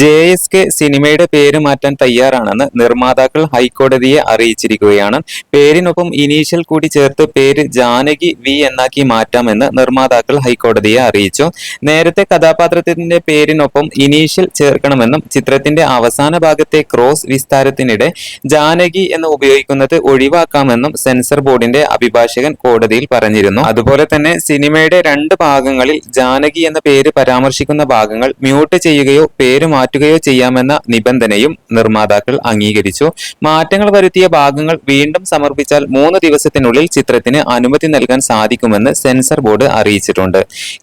J S K സിനിമയുടെ പേര് മാറ്റാൻ തയ്യാറാണെന്ന് നിർമ്മാതാക്കൾ ഹൈക്കോടതിയെ അറിയിച്ചിരിക്കുകയാണ്. പേരിനൊപ്പം ഇനീഷ്യൽ കൂടി ചേർത്ത് പേര് ജാനകി വി എന്നാക്കി മാറ്റാമെന്ന് നിർമ്മാതാക്കൾ ഹൈക്കോടതിയെ അറിയിച്ചു. നേരത്തെ കഥാപാത്രത്തിന്റെ പേരിനൊപ്പം ഇനീഷ്യൽ ചേർക്കണമെന്നും ചിത്രത്തിന്റെ അവസാന ഭാഗത്തെ ക്രോസ് വിസ്താരത്തിനിടെ ജാനകി എന്ന് ഉപയോഗിക്കുന്നത് ഒഴിവാക്കാമെന്നും സെൻസർ ബോർഡിന്റെ അഭിഭാഷകൻ കോടതിയിൽ പറഞ്ഞിരുന്നു. അതുപോലെ തന്നെ സിനിമയുടെ രണ്ട് ഭാഗങ്ങളിൽ ജാനകി എന്ന പേര് പരാമർശിക്കുന്ന ഭാഗങ്ങൾ മ്യൂട്ട് ചെയ്യുകയോ പേര് മാറ്റുകയോ ചെയ്യാമെന്ന നിബന്ധനയും നിർമ്മാതാക്കൾ അംഗീകരിച്ചു. മാറ്റങ്ങൾ വരുത്തിയ ഭാഗങ്ങൾ വീണ്ടും സമർപ്പിച്ചാൽ മൂന്ന് ദിവസത്തിനുള്ളിൽ ചിത്രത്തിന് അനുമതി നൽകാൻ സാധിക്കുമെന്ന് സെൻസർ ബോർഡ് അറിയിച്ചിട്ടുണ്ട്.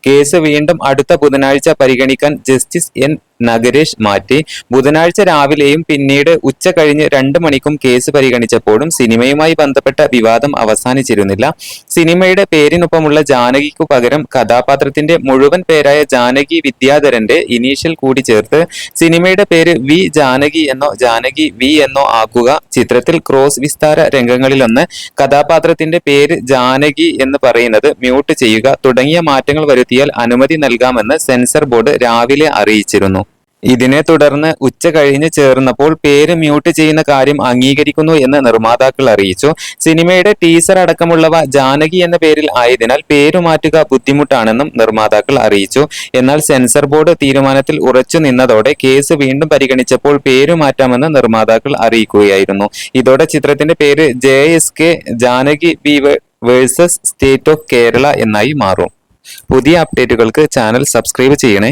കേസ് വീണ്ടും അടുത്ത ബുധനാഴ്ച പരിഗണിക്കാൻ ജസ്റ്റിസ് എൻ നഗരേഷ് മാറ്റി. ബുധനാഴ്ച രാവിലെയും പിന്നീട് ഉച്ച കഴിഞ്ഞ് രണ്ട് മണിക്കും കേസ് പരിഗണിച്ചപ്പോഴും സിനിമയുമായി ബന്ധപ്പെട്ട വിവാദം അവസാനിച്ചിരുന്നില്ല. സിനിമയുടെ പേരിനൊപ്പമുള്ള ജാനകിക്കു പകരം കഥാപാത്രത്തിന്റെ മുഴുവൻ പേരായ ജാനകി വിദ്യാധരന്റെ ഇനീഷ്യൽ കൂടി ചേർത്ത് സിനിമയുടെ പേര് വി ജാനകി എന്നോ ജാനകി വി എന്നോ ആക്കുക ചിത്രത്തിൽ ക്രോസ് വിസ്താര രംഗങ്ങളിലൊന്ന് കഥാപാത്രത്തിന്റെ പേര് ജാനകി എന്ന് പറയുന്നത് മ്യൂട്ട് ചെയ്യുക തുടങ്ങിയ മാറ്റങ്ങൾ വരുത്തിയാൽ അനുമതി നൽകാമെന്ന് സെൻസർ ബോർഡ് രാവിലെ അറിയിച്ചിരുന്നു. ഇതിനെ തുടർന്ന് ഉച്ച കഴിഞ്ഞ് ചേർന്നപ്പോൾ പേര് മ്യൂട്ട് ചെയ്യുന്ന കാര്യം അംഗീകരിക്കുന്നു എന്ന് നിർമ്മാതാക്കൾ അറിയിച്ചു. സിനിമയുടെ ടീസർ അടക്കമുള്ളവ ജാനകി എന്ന പേരിൽ ആയതിനാൽ പേരു മാറ്റുക ബുദ്ധിമുട്ടാണെന്നും നിർമ്മാതാക്കൾ അറിയിച്ചു. എന്നാൽ സെൻസർ ബോർഡ് തീരുമാനത്തിൽ ഉറച്ചു നിന്നതോടെ കേസ് വീണ്ടും പരിഗണിച്ചപ്പോൾ പേരു മാറ്റാമെന്ന് നിർമ്മാതാക്കൾ അറിയിക്കുകയായിരുന്നു. ഇതോടെ ചിത്രത്തിന്റെ പേര് J S K Janaki B versus state of Kerala എന്നായി മാറും. പുതിയ അപ്ഡേറ്റുകൾക്ക് ചാനൽ സബ്സ്ക്രൈബ് ചെയ്യണേ.